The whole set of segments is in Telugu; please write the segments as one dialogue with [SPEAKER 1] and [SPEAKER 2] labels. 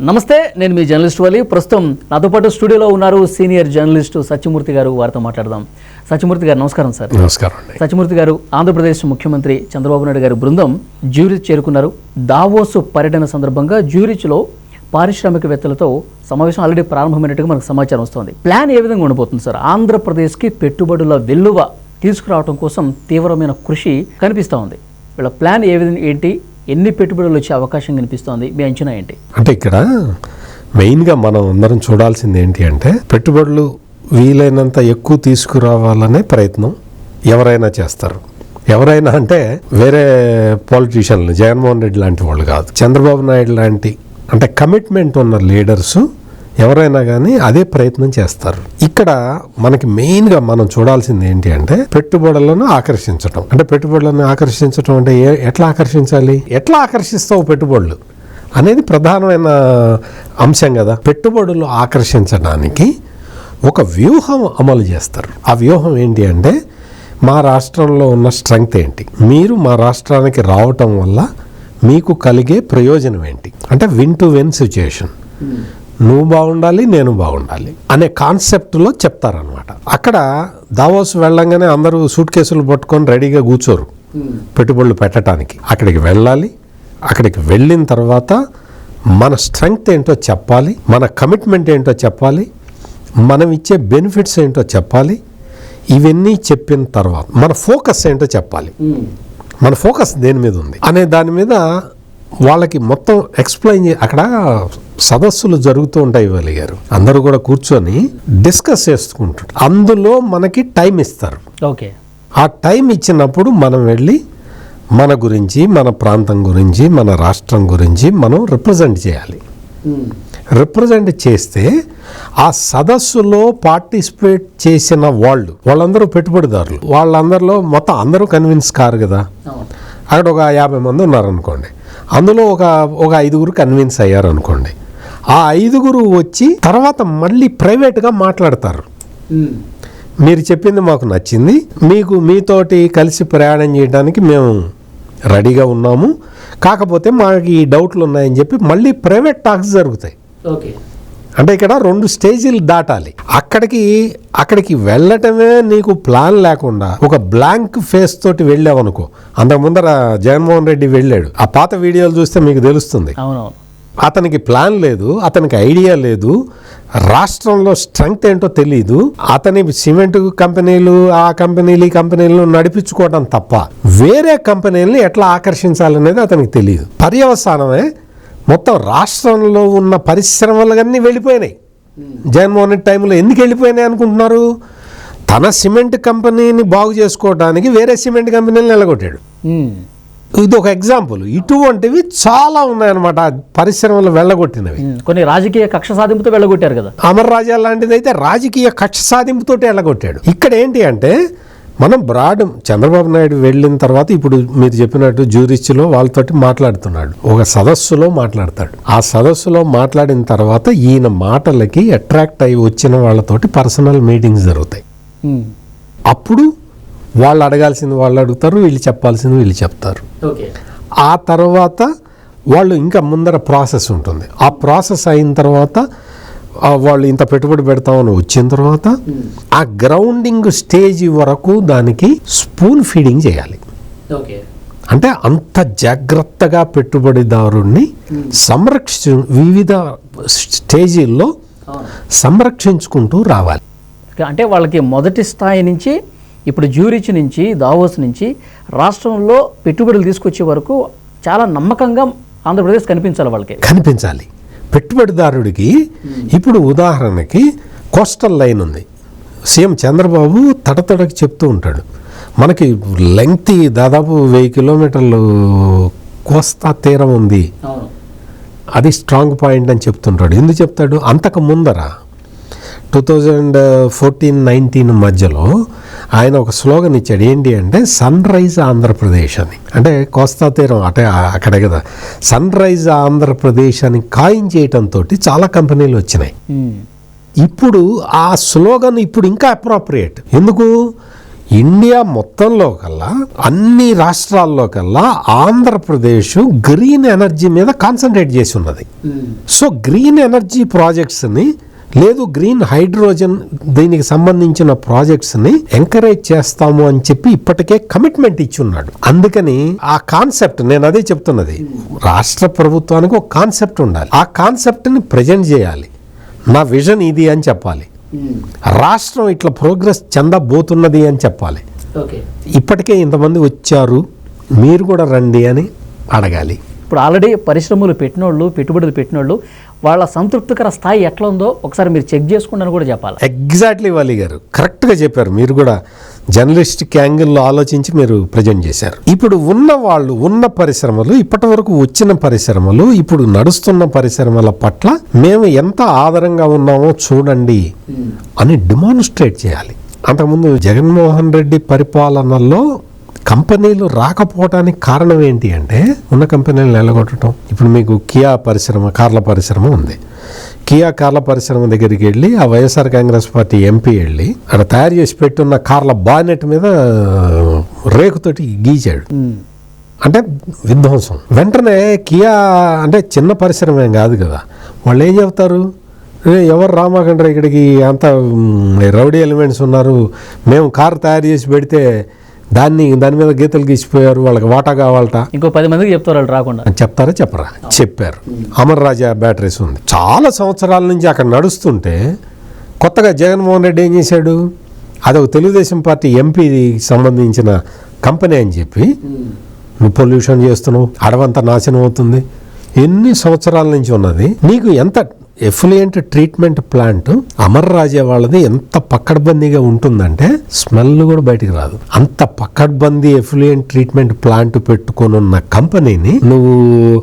[SPEAKER 1] నమస్తే నేను మీ జర్నలిస్ట్ వాలి. ప్రస్తుతం నాతో పాటు స్టూడియోలో ఉన్నారు సీనియర్ జర్నలిస్టు సత్యమూర్తి గారు. వారితో మాట్లాడదాం. సత్యమూర్తి గారు నమస్కారం సార్.
[SPEAKER 2] నమస్కారం
[SPEAKER 1] సత్యమూర్తి గారు ఆంధ్రప్రదేశ్ ముఖ్యమంత్రి చంద్రబాబు నాయుడు గారి బృందం జ్యూరిచ్ చేరుకున్నారు. దావోస్ పర్యటన సందర్భంగా జ్యూరిచ్లో పారిశ్రామికవేత్తలతో సమావేశం ఆల్రెడీ ప్రారంభమైనట్టుగా మనకు సమాచారం వస్తుంది. ప్లాన్ ఏ విధంగా ఉండబోతుంది సార్? ఆంధ్రప్రదేశ్కి పెట్టుబడుల వెల్లువ తీసుకురావడం కోసం తీవ్రమైన కృషి కనిపిస్తూ ఉంది. వీళ్ళ ప్లాన్ ఏ విధంగా ఏంటి? ఎన్ని పెట్టుబడులు వచ్చే అవకాశం కనిపిస్తోంది? మీ అంచనా ఏంటి?
[SPEAKER 2] అంటే ఇక్కడ మెయిన్గా మనం అందరం చూడాల్సింది ఏంటి అంటే పెట్టుబడులు వీలైనంత ఎక్కువ తీసుకురావాలనే ప్రయత్నం ఎవరైనా చేస్తారు. ఎవరైనా అంటే వేరే పాలిటీషియన్లు జగన్మోహన్ రెడ్డి లాంటి వాళ్ళు కాదు. చంద్రబాబు నాయుడు లాంటి అంటే కమిట్మెంట్ ఉన్న లీడర్స్ ఎవరైనా కానీ అదే ప్రయత్నం చేస్తారు. ఇక్కడ మనకి మెయిన్గా మనం చూడాల్సింది ఏంటి అంటే పెట్టుబడులను ఆకర్షించడం అంటే పెట్టుబడులను ఆకర్షించడం అంటే ఏ- ఎట్లా ఆకర్షించాలి? ఎట్లా ఆకర్షిస్తావు పెట్టుబడులు? అనేది ప్రధానమైన అంశం కదా. పెట్టుబడులు ఆకర్షించడానికి ఒక వ్యూహం అమలు చేస్తారు. ఆ వ్యూహం ఏంటి అంటే మా రాష్ట్రంలో ఉన్న స్ట్రెంగ్త్ ఏంటి? మీరు మా రాష్ట్రానికి రావటం వల్ల మీకు కలిగే ప్రయోజనం ఏంటి? అంటే విన్ టు విన్ సిచ్యుయేషన్. నువ్వు బాగుండాలి నేను బాగుండాలి అనే కాన్సెప్ట్లో చెప్తారనమాట అక్కడ దావోస్ వెళ్ళంగానే అందరూ సూట్ కేసులు పట్టుకొని రెడీగా కూర్చోరు. పెట్టుబడులు పెట్టడానికి. అక్కడికి వెళ్ళాలి. అక్కడికి వెళ్ళిన తర్వాత మన స్ట్రెంగ్త్ ఏంటో చెప్పాలి మన కమిట్మెంట్ ఏంటో చెప్పాలి మనం ఇచ్చే బెనిఫిట్స్ ఏంటో చెప్పాలి ఇవన్నీ చెప్పిన తర్వాత మన ఫోకస్ ఏంటో చెప్పాలి. మన ఫోకస్ దేని మీద ఉంది? అనే దాని మీద వాళ్ళకి మొత్తం ఎక్స్ప్లెయిన్ అక్కడ సదస్సులు జరుగుతూ ఉంటాయి ఇవాళ గారు. అందరూ కూడా కూర్చొని డిస్కస్ చేసుకుంటారు. అందులో మనకి టైం ఇస్తారు.
[SPEAKER 1] ఓకే.
[SPEAKER 2] ఆ టైం ఇచ్చినప్పుడు మనం వెళ్ళి మన గురించి మన ప్రాంతం గురించి మన రాష్ట్రం గురించి మనం రిప్రజెంట్ చేయాలి. రిప్రజెంట్ చేస్తే ఆ సదస్సులో పార్టిసిపేట్ చేసిన వాళ్ళు వాళ్ళందరూ పెట్టుబడిదారులు. వాళ్ళందరిలో మొత్తం అందరూ కన్విన్స్ కారు కదా. అక్కడ ఒక యాభై మంది ఉన్నారనుకోండి. అందులో ఒక ఒక ఐదుగురు కన్విన్స్ అయ్యారు అనుకోండి ఆ ఐదుగురు వచ్చి తర్వాత మళ్ళీ ప్రైవేట్గా మాట్లాడతారు. మీరు చెప్పింది మాకు నచ్చింది. మీకు మీతోటి కలిసి ప్రయాణం చేయడానికి మేము రెడీగా ఉన్నాము. కాకపోతే మాకు ఈ డౌట్లు ఉన్నాయని చెప్పి మళ్ళీ ప్రైవేట్ టాక్స్ జరుగుతాయి.
[SPEAKER 1] ఓకే.
[SPEAKER 2] అంటే ఇక్కడ రెండు స్టేజీలు దాటాలి. అక్కడికి అక్కడికి వెళ్ళటమే నీకు ప్లాన్ లేకుండా ఒక బ్లాంక్ ఫేస్ తోటి వెళ్ళావనుకో అంతకు ముందర జగన్మోహన్ రెడ్డి వెళ్ళాడు. ఆ పాత వీడియోలు చూస్తే మీకు తెలుస్తుంది.
[SPEAKER 1] అవునవును.
[SPEAKER 2] అతనికి ప్లాన్ లేదు అతనికి ఐడియా లేదు రాష్ట్రంలో స్ట్రెంగ్త్ ఏంటో తెలియదు అతని సిమెంట్ కంపెనీలు ఆ కంపెనీలు ఈ కంపెనీలు నడిపించుకోవడం తప్ప వేరే కంపెనీలను ఎట్లా ఆకర్షించాలనేది అతనికి తెలియదు పర్యవసానమే మొత్తం రాష్ట్రంలో ఉన్న పరిశ్రమలన్నీ వెళ్ళిపోయినాయి. జగన్మోహన్ రెడ్డి టైంలో ఎందుకు వెళ్ళిపోయినాయి అనుకుంటున్నారు? తన సిమెంట్ కంపెనీని బాగు చేసుకోవడానికి వేరే సిమెంట్ కంపెనీలు నిలగొట్టాడు. ఇది ఒక ఎగ్జాంపుల్. ఇటువంటివి చాలా ఉన్నాయన్నమాట. పరిశ్రమలు వెళ్ళగొట్టినవి.
[SPEAKER 1] కొన్ని రాజకీయ కక్ష సాధింపుతో వెళ్ళగొట్టారు కదా.
[SPEAKER 2] అమర్ రాజా లాంటిది అయితే రాజకీయ కక్ష సాధింపుతోటి వెళ్ళగొట్టాడు. ఇక్కడ ఏంటి అంటే మనం బ్రాడ్ చంద్రబాబు నాయుడు వెళ్ళిన తర్వాత ఇప్పుడు మీరు చెప్పినట్టు జ్యూరిచ్లో వాళ్ళతోటి మాట్లాడుతున్నాడు. ఒక సదస్సులో మాట్లాడతాడు. ఆ సదస్సులో మాట్లాడిన తర్వాత ఈయన మాటలకి అట్రాక్ట్ అయి వచ్చిన వాళ్ళతోటి పర్సనల్ మీటింగ్స్ జరుగుతాయి. అప్పుడు వాళ్ళు అడగాల్సింది వాళ్ళు అడుగుతారు వీళ్ళు చెప్పాల్సింది వీళ్ళు చెప్తారు. ఆ తర్వాత వాళ్ళు ఇంకా ముందర ప్రాసెస్ ఉంటుంది. ఆ ప్రాసెస్ అయిన తర్వాత వాళ్ళు ఇంత పెట్టుబడి పెడతామని వచ్చిన తర్వాత ఆ గ్రౌండింగ్ స్టేజ్ వరకు దానికి స్పూన్ ఫీడింగ్ చేయాలి. అంటే అంత జాగ్రత్తగా పెట్టుబడిదారుణ్ణి సంరక్షి వివిధ స్టేజీల్లో సంరక్షించుకుంటూ రావాలి.
[SPEAKER 1] అంటే వాళ్ళకి మొదటి స్థాయి నుంచి ఇప్పుడు జ్యూరిచ్ నుంచి దావోస్ నుంచి రాష్ట్రంలో పెట్టుబడులు తీసుకొచ్చే వరకు చాలా నమ్మకంగా ఆంధ్రప్రదేశ్ కనిపించాలి వాళ్ళకి.
[SPEAKER 2] కనిపించాలి. పెట్టుబడిదారుడికి ఇప్పుడు ఉదాహరణకి కోస్టల్ లైన్ ఉంది. సీఎం చంద్రబాబు తడతడకి చెప్తూ ఉంటాడు. మనకి లెంగ్తీ దాదాపు వెయ్యి కిలోమీటర్లు కోస్తా తీరం ఉంది. అది స్ట్రాంగ్ పాయింట్ అని చెప్తుంటాడు. ఎందుకు చెప్తాడు? అంతకు ముందర టూ థౌజండ్ ఫోర్టీన్ నైన్టీన్ మధ్యలో ఆయన ఒక స్లోగన్ ఇచ్చాడు. ఏంటి అంటే సన్ రైజ్ ఆంధ్రప్రదేశ్ అని. అంటే కోస్తా తీరం అంటే అక్కడే కదా. సన్ రైజ్ ఆంధ్రప్రదేశ్ అని కాయిన్ చేయటంతో చాలా కంపెనీలు వచ్చినాయి.
[SPEAKER 1] మ్మ్.
[SPEAKER 2] ఇప్పుడు ఆ స్లోగన్ ఇప్పుడు ఇంకా అప్రోప్రియేట్. ఎందుకు? ఇండియా మొత్తంలో కల్లా అన్ని రాష్ట్రాల్లో కల్లా ఆంధ్రప్రదేశ్ గ్రీన్ ఎనర్జీ మీద కాన్సన్ట్రేట్ చేసి ఉన్నది. సో గ్రీన్ ఎనర్జీ ప్రాజెక్ట్స్ని లేదు గ్రీన్ హైడ్రోజన్ దీనికి సంబంధించిన ప్రాజెక్ట్స్ని ఎంకరేజ్ చేస్తాము అని చెప్పి ఇప్పటికే కమిట్మెంట్ ఇచ్చి ఉన్నాడు అందుకని ఆ కాన్సెప్ట్ నేను అదే చెప్తున్నది. రాష్ట్ర ప్రభుత్వానికి ఒక కాన్సెప్ట్ ఉండాలి. ఆ కాన్సెప్ట్ని ప్రజెంట్ చేయాలి. నా విజన్ ఇది అని చెప్పాలి. రాష్ట్రం ఇట్లా ప్రోగ్రెస్ చెందబోతున్నది అని చెప్పాలి. ఇప్పటికే ఇంతమంది వచ్చారు. మీరు కూడా రండి అని అడగాలి.
[SPEAKER 1] ఇప్పుడు ఆల్రెడీ పరిశ్రమలు పెట్టినోళ్ళు పెట్టుబడులు పెట్టినోళ్ళు వాళ్ళ సంతృప్తికర స్థాయి ఎట్లా ఉందో ఒకసారి మీరు చెక్ చేసుకోండి అని కూడా చెప్పాలి.
[SPEAKER 2] ఎగ్జాక్ట్లీ వాలి గారు. కరెక్ట్గా చెప్పారు. మీరు కూడా జర్నలిస్టిక్ యాంగిల్లో ఆలోచించి మీరు ప్రజెంట్ చేశారు. ఇప్పుడు ఉన్న వాళ్ళు ఉన్న పరిశ్రమలు ఇప్పటి వరకు వచ్చిన పరిశ్రమలు ఇప్పుడు నడుస్తున్న పరిశ్రమల పట్ల మేము ఎంత ఆధారంగా ఉన్నామో చూడండి అని డిమాన్స్ట్రేట్ చేయాలి. అంతకుముందు జగన్మోహన్ రెడ్డి పరిపాలనలో కంపెనీలు రాకపోవడానికి కారణం ఏంటి అంటే ఉన్న కంపెనీలు నిలగొట్టడం ఇప్పుడు మీకు కియా పరిశ్రమ కార్ల పరిశ్రమ ఉంది. కియా కార్ల పరిశ్రమ దగ్గరికి వెళ్ళి ఆ వైఎస్ఆర్ కాంగ్రెస్ పార్టీ ఎంపీ వెళ్ళి అక్కడ తయారు చేసి పెట్టున్న కార్ల బానెట్ మీద రేకుతోటి గీచాడు అంటే విధ్వంసం. వెంటనే కియా అంటే చిన్న పరిశ్రమ ఏం కాదు కదా. వాళ్ళు ఏం చెప్తారు ఎవరు రామాకండ్ర ఇక్కడికి అంత రౌడీ ఎలిమెంట్స్ ఉన్నారు. మేము కారు తయారు చేసి పెడితే దాన్ని దాని మీద గీతలు గీసిపోయారు వాళ్ళకి వాటా కావాలట.
[SPEAKER 1] ఇంకో పది మందికి చెప్తారు వాళ్ళు రాకుండా.
[SPEAKER 2] చెప్తారా? చెప్పరా? చెప్పారు. అమర్ రాజా బ్యాటరీస్ ఉంది. చాలా సంవత్సరాల నుంచి అక్కడ నడుస్తుంటే కొత్తగా జగన్మోహన్ రెడ్డి ఏం చేశాడు? అదొక తెలుగుదేశం పార్టీ ఎంపీకి సంబంధించిన కంపెనీ అని చెప్పి నువ్వు పొల్యూషన్ చేస్తున్నావు అడవంతా నాశనం అవుతుంది. ఎన్ని సంవత్సరాల నుంచి ఉన్నది? నీకు ఎంత effluent treatment plant Amar Raja వాళ్ళది ఎంత పక్కడ్బందీగా ఉంటుందంటే స్మెల్ కూడా బయటికి రాదు. అంత పక్కడ్బందీ ఎఫ్లుయెంట్ ట్రీట్మెంట్ ప్లాంట్ పెట్టుకొని ఉన్న కంపెనీని నువ్వు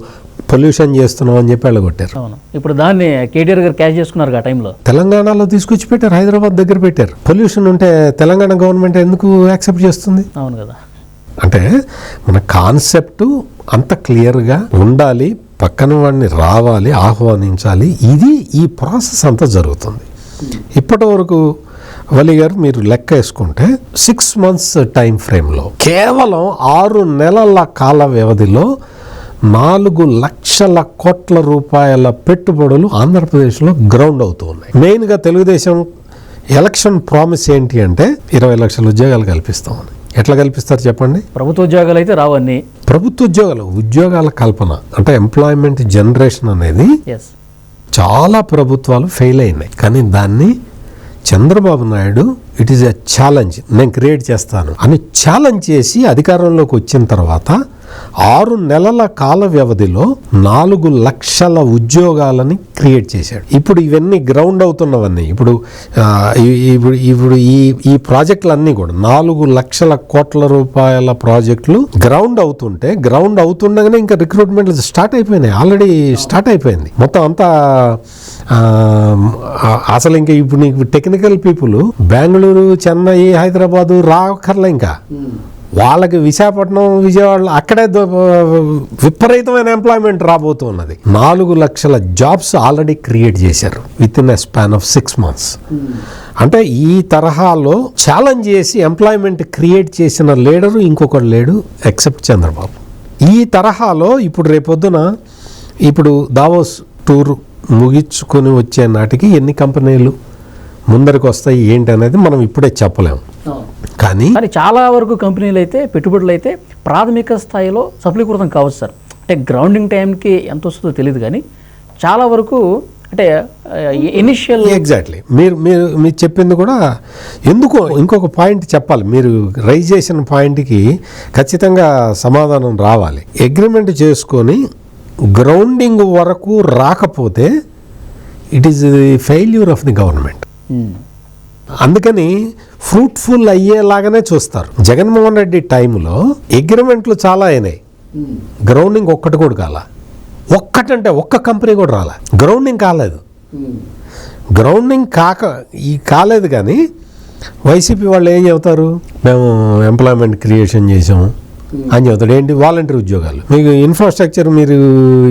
[SPEAKER 2] పొల్యూషన్ చేస్తున్నావు అని చెప్పి వెళ్ళగొట్టారు.
[SPEAKER 1] అవును. ఇప్పుడు దాన్ని కేటీఆర్ గారు క్యాచ్ చేసుకున్నారు ఆ టైంలో.
[SPEAKER 2] తెలంగాణలో తీసుకొచ్చి పెట్టారు హైదరాబాద్ దగ్గర పెట్టారు. పొల్యూషన్ ఉంటే తెలంగాణ గవర్నమెంట్ ఎందుకు యాక్సెప్ట్ చేస్తుంది?
[SPEAKER 1] అవును కదా.
[SPEAKER 2] అంటే మన కాన్సెప్ట్ అంత క్లియర్గా ఉండాలి పక్కన వాడిని రావాలి ఆహ్వానించాలి. ఇది ఈ ప్రాసెస్ అంతా జరుగుతుంది. ఇప్పటి వరకు వలి గారు మీరు లెక్క వేసుకుంటే సిక్స్ మంత్స్ టైం ఫ్రేమ్లో కేవలం ఆరు నెలల కాల వ్యవధిలో నాలుగు లక్షల కోట్ల రూపాయల పెట్టుబడులు ఆంధ్రప్రదేశ్లో గ్రౌండ్ అవుతూ ఉన్నాయి. మెయిన్గా తెలుగుదేశం ఎలక్షన్ ప్రామిస్ ఏంటి అంటే ఇరవై లక్షల ఉద్యోగాలు కల్పిస్తామని. ఎట్లా కల్పిస్తారు చెప్పండి?
[SPEAKER 1] ప్రభుత్వ ఉద్యోగాలు అయితే రావన్నీ
[SPEAKER 2] ప్రభుత్వ ఉద్యోగాలు ఉద్యోగాల కల్పన అంటే ఎంప్లాయ్మెంట్ జనరేషన్ అనేది చాలా ప్రభుత్వాలు ఫెయిల్ అయినాయి. కానీ దాన్ని Chandrababu Naidu it is a challenge నేను క్రియేట్ చేస్తాను అని ఛాలెంజ్ చేసి అధికారంలోకి వచ్చిన తర్వాత ఆరు నెలల కాల వ్యవధిలో నాలుగు లక్షల ఉద్యోగాలని క్రియేట్ చేశాడు. ఇప్పుడు ఇవన్నీ గ్రౌండ్ అవుతున్నవన్నీ. ఇప్పుడు ఇప్పుడు ఇప్పుడు ఈ ఈ ప్రాజెక్టులన్నీ కూడా నాలుగు లక్షల కోట్ల రూపాయల ప్రాజెక్టులు గ్రౌండ్ అవుతుంటే గ్రౌండ్ అవుతుండగానే ఇంకా రిక్రూట్మెంట్లు స్టార్ట్ అయిపోయినాయి. ఆల్రెడీ స్టార్ట్ అయిపోయింది. మొత్తం అంతా అసలు ఇంకా ఇప్పుడు నీకు టెక్నికల్ పీపుల్ బెంగళూరు చెన్నై హైదరాబాదు రాకర్లే ఇంకా. వాళ్ళకి విశాఖపట్నం విజయవాడ అక్కడే విపరీతమైన ఎంప్లాయ్మెంట్ రాబోతున్నది. నాలుగు లక్షల జాబ్స్ ఆల్రెడీ క్రియేట్ చేశారు within a span of six months అంటే ఈ తరహాలో ఛాలెంజ్ చేసి ఎంప్లాయ్మెంట్ క్రియేట్ చేసిన లీడరు ఇంకొకరు లేడు ఎక్సెప్ట్ చంద్రబాబు. ఈ తరహాలో ఇప్పుడు రేపొద్దున ఇప్పుడు దావోస్ టూర్ ముగించుకొని వచ్చే నాటికి ఎన్ని కంపెనీలు ముందరికి వస్తాయి ఏంటి అనేది మనం ఇప్పుడే చెప్పలేము కానీ
[SPEAKER 1] కానీ చాలా వరకు కంపెనీలు అయితే పెట్టుబడులు అయితే ప్రాథమిక స్థాయిలో సఫలీకృతం కావచ్చు సార్. అంటే గ్రౌండింగ్ టైంకి ఎంత వస్తుందో తెలియదు కానీ చాలా వరకు అంటే ఇనిషియల్
[SPEAKER 2] ఎగ్జాక్ట్లీ. మీరు మీరు మీరు చెప్పింది కూడా ఎందుకో ఇంకొక పాయింట్ చెప్పాలి. మీరు రైజ్ చేసిన పాయింట్కి ఖచ్చితంగా సమాధానం రావాలి. అగ్రిమెంట్ చేసుకొని గ్రౌండింగ్ వరకు రాకపోతే it is the failure of the government. అందుకని ఫ్రూట్ఫుల్ అయ్యేలాగానే చూస్తారు. జగన్మోహన్ రెడ్డి టైంలో అగ్రిమెంట్లు చాలా అయినాయి. గ్రౌండింగ్ ఒక్కటి కూడా కాల. ఒక్కటంటే ఒక్క కంపెనీ కూడా రాలే. గ్రౌండింగ్ కాలేదు. గ్రౌండింగ్ కాక ఈ కాలేదు కానీ వైసీపీ వాళ్ళు ఏం చెబుతారు? మేము ఎంప్లాయ్మెంట్ క్రియేషన్ చేసాము అని చెబుతాడు ఏంటి? వాలంటీర్ ఉద్యోగాలు. మీకు ఇన్ఫ్రాస్ట్రక్చర్ మీరు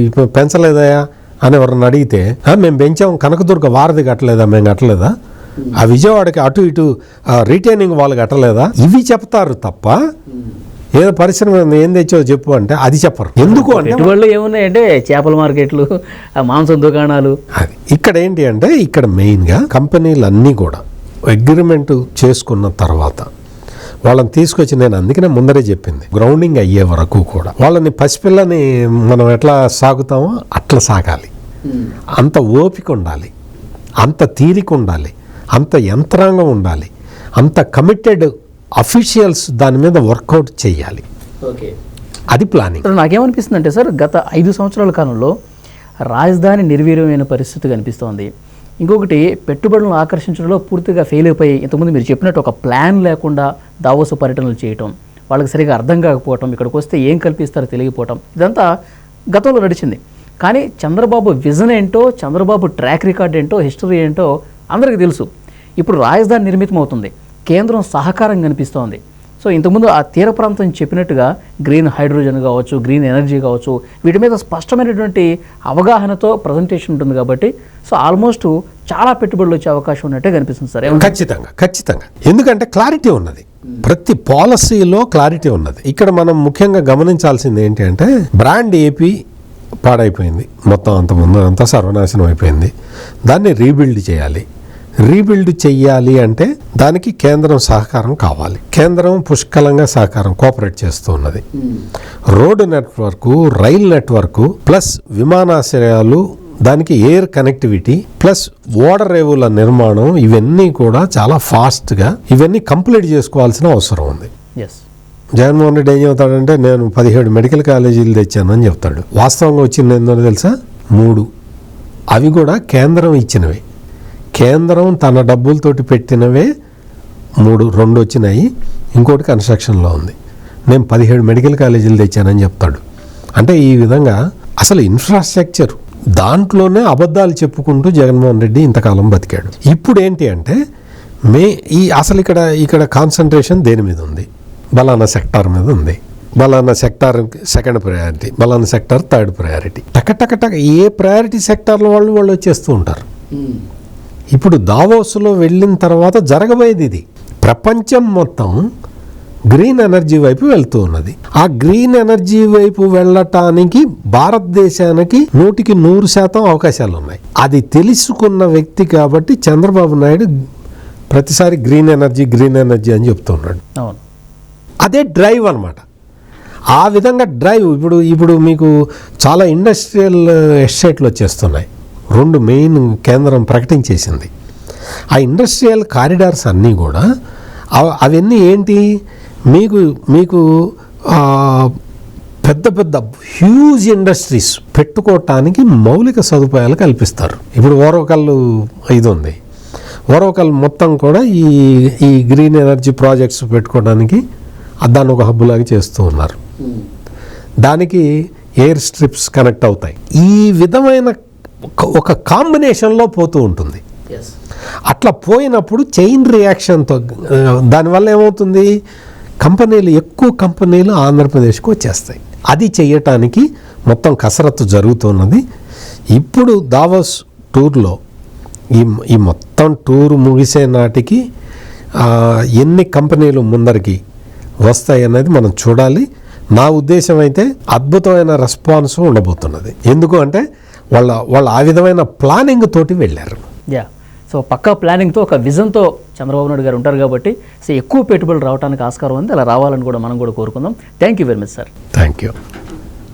[SPEAKER 2] ఇప్పుడు పెంచలేదయా అని ఎవరన్నా అడిగితే మేము పెంచాం. కనకదుర్గ వారధి కట్టలేదా? మేము కట్టలేదా? ఆ విజయవాడకి అటు ఇటు రిటైనింగ్ వాళ్ళు కట్టలేదా? ఇవి చెప్తారు తప్ప ఏదో పరిశ్రమ ఏం తెచ్చావు చెప్పు అంటే అది చెప్పరు. ఎందుకు అంటే
[SPEAKER 1] పెట్టుబడులు ఏమున్నాయంటే చేపల మార్కెట్లు మాంసం దుకాణాలు.
[SPEAKER 2] అది ఇక్కడ ఏంటి అంటే ఇక్కడ మెయిన్గా కంపెనీలు అన్నీ కూడా అగ్రిమెంట్ చేసుకున్న తర్వాత వాళ్ళని తీసుకొచ్చి నేను అందుకనే ముందరే చెప్పింది. గ్రౌండింగ్ అయ్యే వరకు కూడా వాళ్ళని పసిపిల్లని మనం ఎట్లా సాగుతామో అట్లా సాగాలి. అంత ఓపిక ఉండాలి. అంత తీరిక ఉండాలి. అంత యంత్రాంగం ఉండాలి. అంత కమిటెడ్ అఫీషియల్స్ దాని మీద వర్కౌట్ చేయాలి.
[SPEAKER 1] ఓకే.
[SPEAKER 2] అది ప్లానింగ్
[SPEAKER 1] ఇప్పుడు నాకేమనిపిస్తుంది అంటే సార్ గత ఐదు సంవత్సరాల కాలంలో రాజధాని నిర్వీర్యమైన పరిస్థితి కనిపిస్తోంది. ఇంకొకటి పెట్టుబడులను ఆకర్షించడంలో పూర్తిగా ఫెయిల్ అయిపోయి ఇంతకుముందు మీరు చెప్పినట్టు ఒక ప్లాన్ లేకుండా దావోసు పర్యటనలు చేయటం వాళ్ళకి సరిగా అర్థం కాకపోవటం ఇక్కడికి వస్తే ఏం కల్పిస్తారో తెలియకపోవటం ఇదంతా గతంలో నడిచింది. కానీ చంద్రబాబు విజన్ ఏంటో చంద్రబాబు ట్రాక్ రికార్డ్ ఏంటో హిస్టరీ ఏంటో అందరికీ తెలుసు. ఇప్పుడు రాజధాని నిర్మితం అవుతుంది కేంద్రం సహకారం కనిపిస్తోంది. సో ఇంతకుముందు ఆ తీర ప్రాంతం చెప్పినట్టుగా గ్రీన్ హైడ్రోజన్ కావచ్చు గ్రీన్ ఎనర్జీ కావచ్చు వీటి మీద స్పష్టమైనటువంటి అవగాహనతో ప్రజెంటేషన్ ఉంటుంది కాబట్టి సో ఆల్మోస్ట్ చాలా పెట్టుబడులు వచ్చే అవకాశం ఉన్నట్టే కనిపిస్తుంది సార్.
[SPEAKER 2] ఖచ్చితంగా ఖచ్చితంగా. ఎందుకంటే క్లారిటీ ఉన్నది. ప్రతి పాలసీలో క్లారిటీ ఉన్నది. ఇక్కడ మనం ముఖ్యంగా గమనించాల్సింది ఏంటి అంటే బ్రాండ్ ఏపీ పాడైపోయింది. మొత్తం అంత ముందు అంతా సర్వనాశనం అయిపోయింది. దాన్ని రీబిల్డ్ చేయాలి. రీబిల్డ్ చెయ్యాలి అంటే దానికి కేంద్రం సహకారం కావాలి. కేంద్రం పుష్కలంగా సహకారం కోఆపరేట్ చేస్తూ ఉన్నది road network rail network plus విమానాశ్రయాలు దానికి ఎయిర్ కనెక్టివిటీ ప్లస్ ఓడర్ రేవుల నిర్మాణం ఇవన్నీ కూడా చాలా ఫాస్ట్గా ఇవన్నీ కంప్లీట్ చేసుకోవాల్సిన అవసరం ఉంది. జగన్మోహన్ రెడ్డి ఏం చెబుతాడంటే నేను పదిహేడు మెడికల్ కాలేజీలు తెచ్చానని చెప్తాడు వాస్తవంగా వచ్చింది ఏందో తెలుసా? మూడు. అవి కూడా కేంద్రం ఇచ్చినవి. కేంద్రం తన డబ్బులతోటి పెట్టినవే మూడు రెండు వచ్చినాయి. ఇంకోటి కన్స్ట్రక్షన్లో ఉంది. నేను పదిహేడు మెడికల్ కాలేజీలు తెచ్చానని చెప్తాడు. అంటే ఈ విధంగా అసలు ఇన్ఫ్రాస్ట్రక్చర్. దాంట్లోనే అబద్ధాలు చెప్పుకుంటూ జగన్మోహన్ రెడ్డి ఇంతకాలం బతికాడు. ఇప్పుడు ఏంటి అంటే మే ఈ అసలు ఇక్కడ ఇక్కడ కాన్సన్ట్రేషన్ దేని మీద ఉంది? బలానా సెక్టార్ మీద ఉంది. బలానా సెక్టార్ సెకండ్ ప్రయారిటీ బలానా సెక్టార్ థర్డ్ ప్రయారిటీ. టక టక టక ఏ ప్రయారిటీ సెక్టార్ల వాళ్ళు వాళ్ళు వచ్చేస్తూ ఉంటారు. ఇప్పుడు దావోస్లో వెళ్ళిన తర్వాత జరగబోయేది ఇది. ప్రపంచం మొత్తం గ్రీన్ ఎనర్జీ వైపు వెళ్తూ ఉన్నది. ఆ గ్రీన్ ఎనర్జీ వైపు వెళ్ళటానికి భారతదేశానికి నూటికి నూరు శాతం అవకాశాలు ఉన్నాయి. అది తెలుసుకున్న వ్యక్తి కాబట్టి చంద్రబాబు నాయుడు ప్రతిసారి గ్రీన్ ఎనర్జీ గ్రీన్ ఎనర్జీ అని చెప్తున్నాడు.
[SPEAKER 1] అవును.
[SPEAKER 2] అదే డ్రైవ్ అన్నమాట. ఆ విధంగా డ్రైవ్ ఇప్పుడు ఇప్పుడు మీకు చాలా ఇండస్ట్రియల్ ఎస్టేట్లు వచ్చేస్తున్నాయి. రెండు మెయిన్ కేంద్రం ప్రకటించేసింది. ఆ ఇండస్ట్రియల్ కారిడార్స్ అన్నీ కూడా అవ- అవన్నీ ఏంటి? మీకు మీకు పెద్ద పెద్ద హ్యూజ్ ఇండస్ట్రీస్ పెట్టుకోవటానికి మౌలిక సదుపాయాలు కల్పిస్తారు. ఇప్పుడు ఓరవకల్లు ఇది ఉంది. ఓరవకల్ మొత్తం కూడా ఈ ఈ గ్రీన్ ఎనర్జీ ప్రాజెక్ట్స్ పెట్టుకోవడానికి దాన్ని ఒక హబ్బు లాగా చేస్తూ ఉన్నారు. దానికి ఎయిర్ స్ట్రిప్స్ కనెక్ట్ అవుతాయి. ఈ విధమైన ఒక- కాంబినేషన్లో పోతూ ఉంటుంది. అట్లా పోయినప్పుడు చైన్ రియాక్షన్తో దానివల్ల ఏమవుతుంది? కంపెనీలు ఎక్కువ కంపెనీలు ఆంధ్రప్రదేశ్కి వచ్చేస్తాయి. అది చేయటానికి మొత్తం కసరత్తు జరుగుతున్నది. ఇప్పుడు దావోస్ టూర్లో ఈ ఈ మొత్తం టూర్ ముగిసే నాటికి ఎన్ని కంపెనీలు ముందరికి వస్తాయి అనేది మనం చూడాలి. నా ఉద్దేశం అయితే అద్భుతమైన రెస్పాన్స్ ఉండబోతున్నది. ఎందుకు అంటే వాళ్ళ వాళ్ళు ఆ విధమైన ప్లానింగ్ తోటి వెళ్ళారు.
[SPEAKER 1] యా సో పక్కా ప్లానింగ్తో ఒక విజన్తో చంద్రబాబు నాయుడు గారు ఉంటారు కాబట్టి సో ఎక్కువ పెట్టుబడులు రావడానికి ఆస్కారం ఉంది. అలా రావాలని కూడా మనం కూడా కోరుకుందాం. Thank you very much sir
[SPEAKER 2] thank you